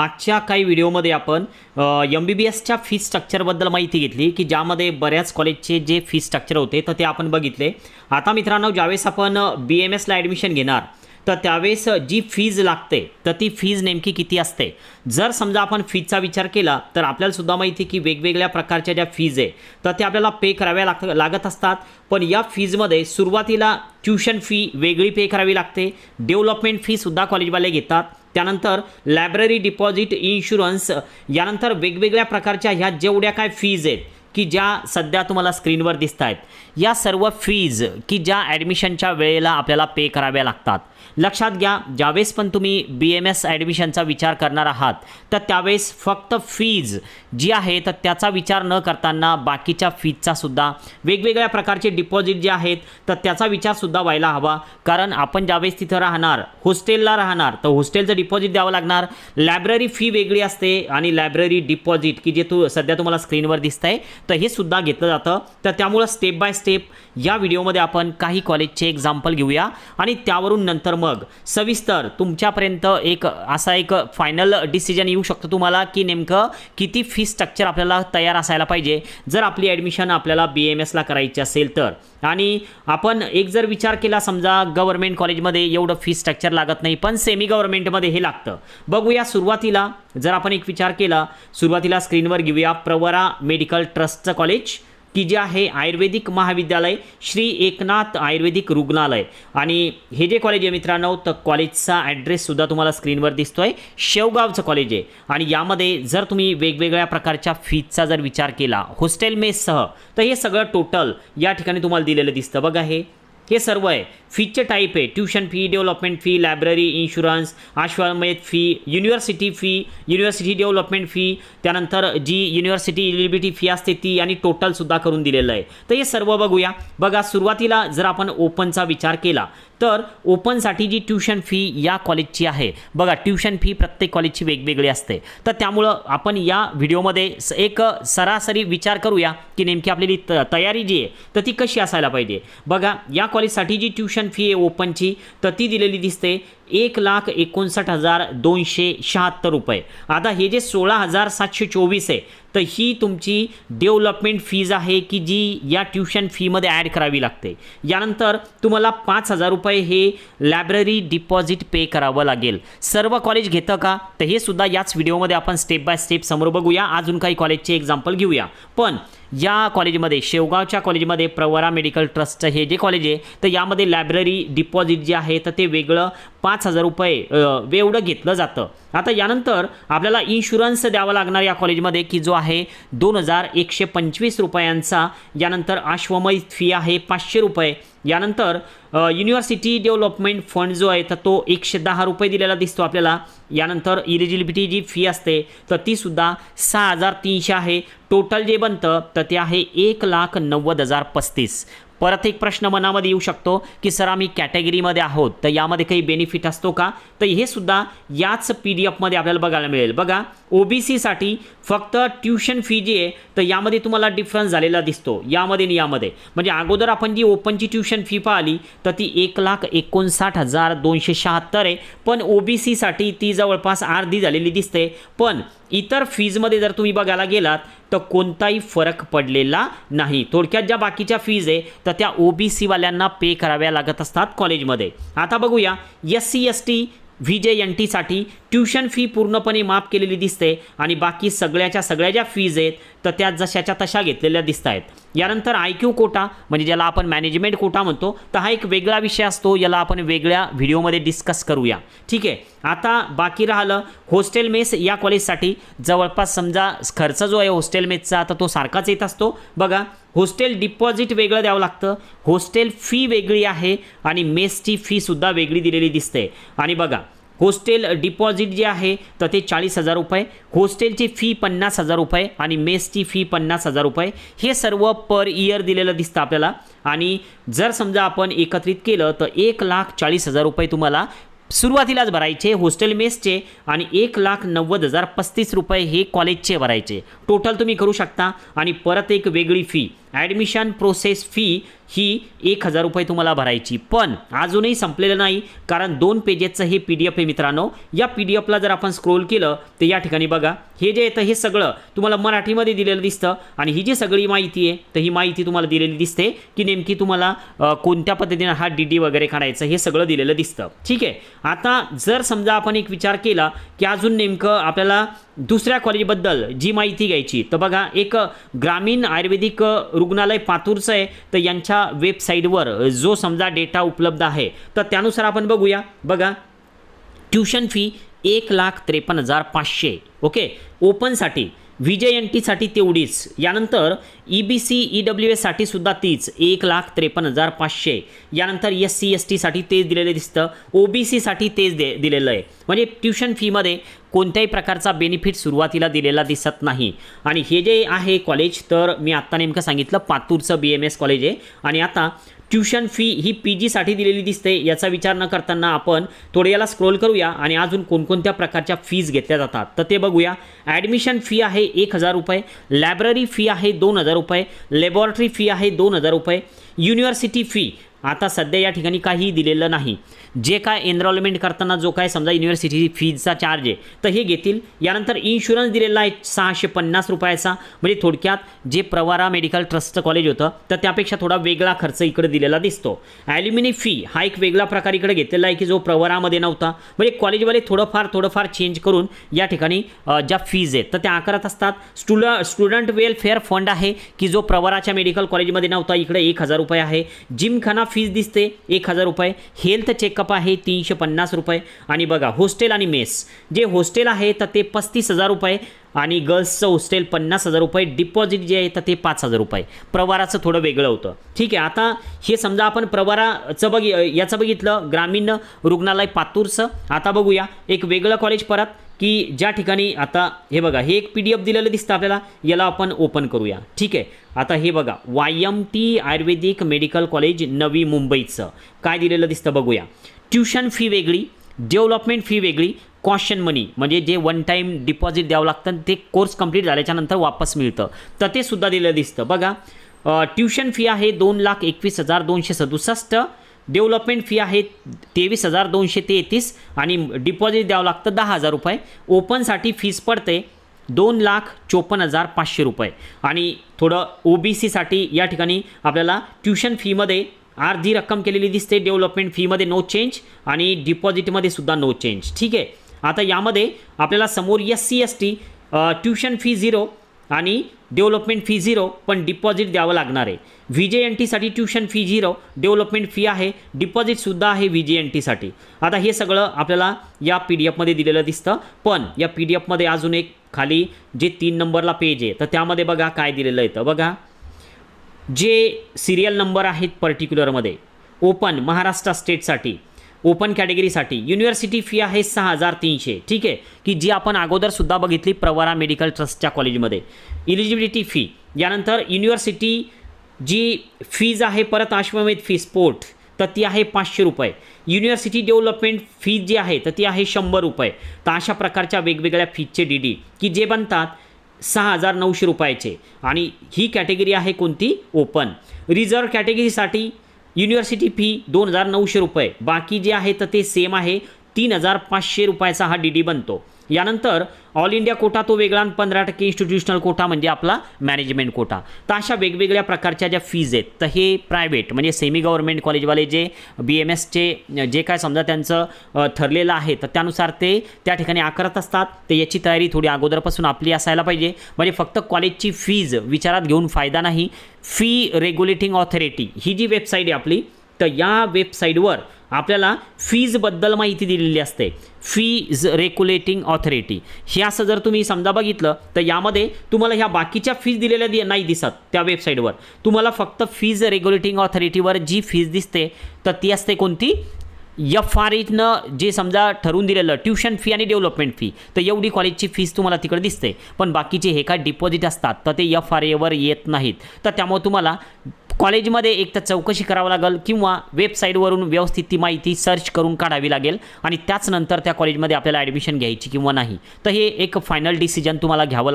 मागच्या काही व्हिडिओमध्ये आपण एम बी बी एसच्या फी स्ट्रक्चरबद्दल माहिती घेतली की ज्यामध्ये बऱ्याच कॉलेजचे जे फी स्ट्रक्चर होते तर ते आपण बघितले. आता मित्रांनो ज्यावेळेस आपण बी एम एसला ॲडमिशन घेणार तर त्यावेळेस जी फीज लागते तर ती फीज नेमकी किती असते? जर समजा आपण फीजचा विचार केला तर आपल्याला सुद्धा माहिती की वेगवेगळ्या प्रकारच्या ज्या फीज आहे तर ते आपल्याला पे कराव्या लाग लागत असतात. पण या फीजमध्ये सुरुवातीला ट्युशन फी वेगळी पे करावी लागते. डेव्हलपमेंट फीसुद्धा कॉलेजवाले घेतात. त्यानंतर लायब्ररी डिपॉझिट इन्शुरन्स यानंतर वेगवेगळ्या प्रकारच्या ह्या जेवढ्या काय फीज आहेत की ज्या सध्या तुम्हाला स्क्रीनवर दिसत आहेत या सर्व फीज की ज्या ॲडमिशनच्या वेळेला आपल्याला पे कराव्या लागतात. लक्षात घ्या ज्यावेळेस पण तुम्ही बी एम एस ॲडमिशनचा विचार करणार आहात तर त्यावेळेस फक्त फीज जी आहे तर त्याचा विचार न करताना बाकीच्या फीजचा सुद्धा वेगवेगळ्या प्रकारचे डिपॉझिट जे आहेत तर त्याचा विचारसुद्धा व्हायला हवा. कारण आपण ज्यावेळेस तिथं राहणार हॉस्टेलला राहणार तर हॉस्टेलचं डिपॉझिट द्यावं लागणार. लायब्ररी फी वेगळी असते आणि लायब्ररी डिपॉझिट की जे तू सध्या तुम्हाला स्क्रीनवर दिसत आहे तर हे सुद्धा घेतलं जातं. तर त्यामुळं स्टेप बाय स्टेप या व्हिडिओमध्ये आपण काही कॉलेजचे एक्झाम्पल घेऊया. आणि त्यावरून नंतर मग सविस्तर तुमच्यापर्यंत एक असा एक फायनल डिसिजन येऊ शकतो तुम्हाला की नेमकं किती फी स्ट्रक्चर आपल्याला तयार असायला पाहिजे. जर आपली ॲडमिशन आपल्याला बी एम एसला करायची असेल तर. आणि आपण एक जर विचार केला समजा गव्हर्मेंट कॉलेजमध्ये एवढं फी स्ट्रक्चर लागत नाही पण सेमी गव्हर्मेंटमध्ये हे लागतं. बघूया सुरुवातीला जर आपण एक विचार केला सुरुवातीला स्क्रीनवर घेऊया प्रवरा मेडिकल ट्रस्ट ट्रस्टचं कॉलेज की जे आहे आयुर्वेदिक महाविद्यालय श्री एकनाथ आयुर्वेदिक रुग्णालय. आणि हे जे कॉलेज आहे मित्रांनो तर कॉलेजचा ॲड्रेससुद्धा तुम्हाला स्क्रीनवर दिसतो आहे शेवगावचं कॉलेज आहे. आणि यामध्ये जर तुम्ही वेगवेगळ्या प्रकारच्या फीजचा जर विचार केला हॉस्टेल मेससह तर हे सगळं टोटल या ठिकाणी तुम्हाला दिलेलं दिसतं. बघा हे. हे सर्व आहे. फीचे टाईप आहे. Tuition fee development fee library insurance Ashwamedh fee university fee university development fee त्यानंतर जी युनिव्हर्सिटी इलिबिलिटी फी असते ती आणि टोटलसुद्धा करून दिलेलं आहे. तर हे सर्व बघूया. बघा सुरुवातीला जर आपण ओपनचा विचार केला तर ओपनसाठी जी ट्युशन फी या कॉलेजची आहे बघा ट्युशन फी प्रत्येक कॉलेजची वेगवेगळी असते. तर त्यामुळं आपण या व्हिडिओमध्ये एक सरासरी विचार करूया की नेमकी आपली त तयारी जी आहे तर ती कशी असायला पाहिजे. बघा या कॉलेजसाठी जी ट्युशन फी आहे ओपनची तर ती दिलेली दिसते एक लाख एकोणसाठ हजार दोनशे शहात्तर रुपये. आता हे जे सोळा हजार सातशे चोवीस आहे तर ही तुमची डेव्हलपमेंट फीज आहे की जी या ट्युशन फीमध्ये ॲड करावी लागते. यानंतर तुम्हाला पाच हजार रुपये हे लायब्ररी डिपॉझिट पे करावं लागेल. सर्व कॉलेज घेतं का? तर हे सुद्धा याच व्हिडिओमध्ये आपण स्टेप बाय स्टेप समोर बघूया. अजून काही कॉलेजचे एक्झाम्पल घेऊया. पण या कॉलेजमध्ये शेवगावच्या कॉलेजमध्ये प्रवरा मेडिकल ट्रस्टचं हे जे कॉलेज आहे तर यामध्ये लायब्ररी डिपॉझिट जे आहे तर ते वेगळं पाच हजार रुपये एवढं घेतलं जातं. आता यानंतर आपल्याला इन्शुरन्स द्यावा लागणार या कॉलेजमध्ये की जो आहे दोन हजार एकशे पंचवीस रुपयांचा यानंतर आश्वमय फी आहे पाचशे रुपये यानंतर युनिव्हर्सिटी डेव्हलपमेंट फंड जो आहे तर तो एकशे दहा रुपये दिलेला दिसतो आपल्याला. यानंतर इलिजिबिलिटी जी फी असते तर तीसुद्धा सहा हजार तीनशे आहे. टोटल जे बनतं तर ते आहे एक लाख नव्वद हजार पस्तीस. परत एक प्रश्न मनामध्ये येऊ शकतो की सर आम्ही कॅटेगरीमध्ये आहोत तर यामध्ये काही बेनिफिट असतो का? तर हे सुद्धा याच पी डी एफमध्ये आपल्याला बघायला मिळेल. बघा ओ बी सीसाठी फक्त ट्युशन फी जी आहे तर यामध्ये तुम्हाला डिफरन्स झालेला दिसतो. यामध्ये आणि यामध्ये. म्हणजे अगोदर आपण जी ओपनची ट्युशन फी पाहिली तर ती एक लाख एकोणसाठ हजार दोनशे शहात्तर आहे. पण ओ बी सीसाठी ती जवळपास अर्धी झालेली दिसते. पण इतर फीजमध्ये जर तुम्ही बघायला गेलात तर कोणताही फरक पडलेला नाही. थोडक्यात ज्या बाकीच्या फीज आहे तर त्या ओ बी सीवाल्यांना पे कराव्या लागत असतात कॉलेजमध्ये आता बघूया S C S T V J N टीसाठी ट्युशन फी पूर्णपणे माफ केलेली दिसते. आणि बाकी सगळ्याच्या सगळ्या ज्या फीज आहेत तर त्या जशाच्या तशा घेतलेल्या दिसत आहेत यानंतर आय क्यू कोटा म्हणजे ज्याला आपण मॅनेजमेंट कोटा म्हणतो तर हा एक वेगळा विषय असतो याला आपण वेगळ्या व्हिडिओमध्ये डिस्कस करूया. ठीक आहे? आता बाकी राहिलं हॉस्टेल मेस या कॉलेजसाठी जवळपास समजा खर्च जो आहे हॉस्टेल मेसचा तर तो सारखाच येत असतो. बघा हॉस्टेल डिपॉझिट वेगळं द्यावं लागतं हॉस्टेल फी वेगळी आहे आणि मेसची फीसुद्धा वेगळी दिलेली दिसते. आणि बघा होस्टेल डिपॉझिट जे आहे तर ते चाळीस हजार रुपये. होस्टेलची फी पन्नास हजार रुपये आणि मेसची फी पन्नास हजार रुपये. हे सर्व पर इयर दिलेलं दिसतं आपल्याला. आणि जर समजा आपण एकत्रित केलं तर एक लाख चाळीस हजार रुपये तुम्हाला सुरुवातीलाच भरायचे हॉस्टेल मेसचे आणि एक लाख नव्वद हजार पस्तीस रुपये हे कॉलेजचे भरायचे. टोटल तुम्ही करू शकता. आणि परत एक वेगळी फी ॲडमिशन प्रोसेस फी ही एक हजार रुपये तुम्हाला भरायची. पण अजूनही संपलेलं नाही कारण दोन पेजेसचं हे पी डी एफ आहे मित्रांनो. या पी डी एफला जर आपण स्क्रोल केलं तर या ठिकाणी बघा हे जे येतं हे सगळं तुम्हाला मराठीमध्ये दिलेलं दिसतं. आणि ही जी सगळी माहिती आहे तर ही माहिती तुम्हाला दिलेली दिसते की नेमकी तुम्हाला कोणत्या पद्धतीनं हा डी डी वगैरे काढायचं हे सगळं दिलेलं दिसतं. ठीक आहे? आता जर समजा आपण एक विचार केला की अजून नेमकं आपल्याला दुसऱ्या कॉलेजबद्दल जी माहिती घ्यायची तर बघा एक ग्रामीण आयुर्वेदिक रुग्णालय पातूरचं आहे तर यांच्या वेबसाईटवर जो समजा डेटा उपलब्ध आहे तर त्यानुसार आपण बघूया. बघा ट्युशन फी एक लाख त्रेपन्न हजार पाचशे ओके ओपनसाठी व्ही जे एन टीसाठी तेवढीच. यानंतर E B C E W एससाठी सुद्धा तीच एक लाख त्रेपन्न हजार पाचशे. यानंतर एस सी एस टीसाठी तेच दिलेलं दिसतं. ओ बी सीसाठी तेच दे दिलेलं आहे. म्हणजे ट्युशन फीमध्ये कोणत्याही प्रकारचा बेनिफिट सुरुवातीला दिलेला दिसत नाही. आणि हे जे आहे कॉलेज तर मी आत्ता नेमकं सांगितलं पातूरचं बी एम एस कॉलेज आहे. आणि आता ट्यूशन फी ही पी जीसाठी दिलेली दिसते याचा विचार न करताना आपण थोडे याला स्क्रोल करूया आणि अजून कोणकोणत्या प्रकारच्या फीज घेतल्या जातात. तर ते बघूया. ॲडमिशन फी आहे एक हजार रुपये लायब्ररी फी आहे दोन हजार रुपये लॅबॉरेटरी फी आहे दोन हजार रुपये युनिव्हर्सिटी फी आता सध्या या ठिकाणी काहीही दिलेलं नाही. जे काय एनरोलमेंट करताना जो काय समजा युनिव्हर्सिटी फीजचा चार्ज आहे तर हे घेतील. यानंतर इन्शुरन्स दिलेला आहे सहाशे पन्नास रुपयाचा. म्हणजे थोडक्यात जे प्रवारा मेडिकल ट्रस्टचं कॉलेज होतं तर त्यापेक्षा थोडा वेगळा खर्च इकडे दिलेला दिसतो. ॲल्युमिनी फी हा एक वेगळा प्रकार इकडे घेतलेला आहे की जो प्रवारामध्ये नव्हता. म्हणजे कॉलेजवाले थोडंफार थोडंफार चेंज करून या ठिकाणी ज्या फीज आहेत तर त्या आकारत असतात. स्टुड स्टुडंट वेलफेअर फंड आहे की जो प्रवाराच्या मेडिकल कॉलेजमध्ये नव्हता इकडे एक हजार रुपये आहे. जिमखाना फीज दिसते. एक हजार रुपये. हेल्थ चेकअप आहे तीनशे पन्नास रुपये. आणि बघा हॉस्टेल आणि मेस जे हॉस्टेल आहे तर ते पस्तीस हजार रुपये. आणि गर्ल्सचं हॉस्टेल पन्नास हजार रुपये. डिपॉझिट जे आहे तर ते पाच हजार रुपये. प्रवाराचं थोडं वेगळं होतं. ठीक आहे आता हे समजा आपण प्रवाराचं बघ याचं बघितलं. ग्रामीण रुग्णालय पातूरचं. आता बघूया. एक वेगळं कॉलेज परत. की ज्या ठिकाणी आता हे बघा हे एक पी डी एफ दिलेलं दिसतं आपल्याला याला आपण ओपन करूया. ठीक आहे? आता हे बघा Y M T Ayurvedic medical college Navi मुंबईचं. काय दिलेलं दिसतं बघूया. ट्युशन फी वेगळी डेव्हलपमेंट फी वेगळी कॉशन मनी म्हणजे जे वन टाईम डिपॉझिट द्यावं लागतं ते कोर्स कंप्लीट झाल्याच्यानंतर वापस मिळतं. तर ते सुद्धा दिलेलं दिसतं. बघा ट्युशन फी आहे दोन लाख एकवीस हजार दोनशे सदुसष्ट डेव्हलपमेंट फी आहे तेवीस हजार दोनशे तेहतीस आणि डिपॉझिट द्यावं लागतं दहा हजार रुपये. ओपनसाठी फीस पडते दोन लाख चोपन्न हजार पाचशे रुपये. आणि थोडं ओ बी सीसाठी या ठिकाणी आपल्याला ट्युशन फीमध्ये अर्धी रक्कम केलेली दिसते डेव्हलपमेंट फीमध्ये नो चेंज आणि डिपॉझिटमध्ये सुद्धा नो चेंज ठीक आहे? आता यामध्ये आपल्याला समोर S C S T tuition fee zero आणि डेव्हलपमेंट फी झिरो पण डिपॉझिट द्यावं लागणार आहे. व्ही जे एन टीसाठी tuition fee zero development fee आहे डिपॉझिटसुद्धा आहे व्ही जे एन टीसाठी. आता हे सगळं आपल्याला या पी डी एफमध्ये दिलेलं दिसतं पण या पी डी एफमध्ये अजून एक खाली जे तीन नंबरला पेज आहे तर त्यामध्ये बघा काय दिलेलं येतं बघा जे सिरियल नंबर आहेत पर्टिक्युलरमध्ये ओपन महाराष्ट्र स्टेटसाठी ओपन कॅटेगरीसाठी. युनिव्हर्सिटी फी आहे सहा हजार तीनशे. ठीक आहे? की जी आपण अगोदरसुद्धा बघितली प्रवरा मेडिकल ट्रस्टच्या कॉलेजमध्ये. इलिजिबिलिटी फी यानंतर युनिव्हर्सिटी जी फीज आहे परत अश्वमेध फी स्पोर्ट तर ती आहे पाचशे रुपये. युनिव्हर्सिटी डेव्हलपमेंट फी जी आहे तर ती आहे शंभर रुपये. तर अशा प्रकारच्या वेगवेगळ्या फीजचे डी डी की जे बनतात सहा हजार नऊशे रुपयाचे. आणि ही कॅटेगरी आहे कोणती? ओपन रिझर्व कॅटेगरीसाठी युनिव्हर्सिटी फी दोन हजार नऊशे रुपये. बाकी जे आहे तर ते सेम आहे. तीन हजार पाचशे रुपयाचा हा डी डी बनतो. यानंतर ऑल इंडिया कोटा तो वेगळा आणि पंधरा टक्के इन्स्टिट्यूशनल कोटा म्हणजे आपला मॅनेजमेंट कोटा. तर अशा वेगवेगळ्या प्रकारच्या ज्या फीज आहेत तर हे प्रायव्हेट म्हणजे सेमी गव्हर्नमेंट कॉलेजवाले जे बी एम एसचे जे काय समजा त्यांचं ठरलेलं आहे तर त्यानुसार ते त्या ठिकाणी आकारत असतात. तर याची तयारी थोडी अगोदरपासून आपली असायला पाहिजे. म्हणजे फक्त कॉलेजची फीज विचारात घेऊन फायदा नाही. फी रेग्युलेटिंग ऑथॉरिटी ही जी वेबसाईट आहे आपली तर या वेबसाईटवर आपल्याला फीजबद्दल माहिती दिलेली असते. फीज रेग्युलेटिंग ऑथॉरिटी हे असं जर तुम्ही समजा बघितलं तर यामध्ये तुम्हाला ह्या बाकीच्या फीज दिलेल्या दि नाही दिसत त्या वेबसाईटवर तुम्हाला फक्त फीज रेग्युलेटिंग ऑथॉरिटीवर जी फीज दिसते तर ती असते कोणती? एफ आर एनं जे समजा ठरवून दिलेलं ट्युशन फी आणि डेव्हलपमेंट फी तर एवढी कॉलेजची फीस तुम्हाला तिकडे दिसते. पण बाकीचे हे काय डिपॉझिट असतात तर ते एफ आर एवर येत नाहीत. तर त्यामुळे तुम्हाला कॉलेजमध्ये एक तर चौकशी करावं लागेल किंवा वेबसाईटवरून व्यवस्थित ती माहिती सर्च करून काढावी लागेल आणि त्याच नंतर त्या कॉलेजमध्ये आपल्याला ॲडमिशन घ्यायची किंवा नाही. तर हे एक फायनल डिसिजन तुम्हाला घ्यावं लागेल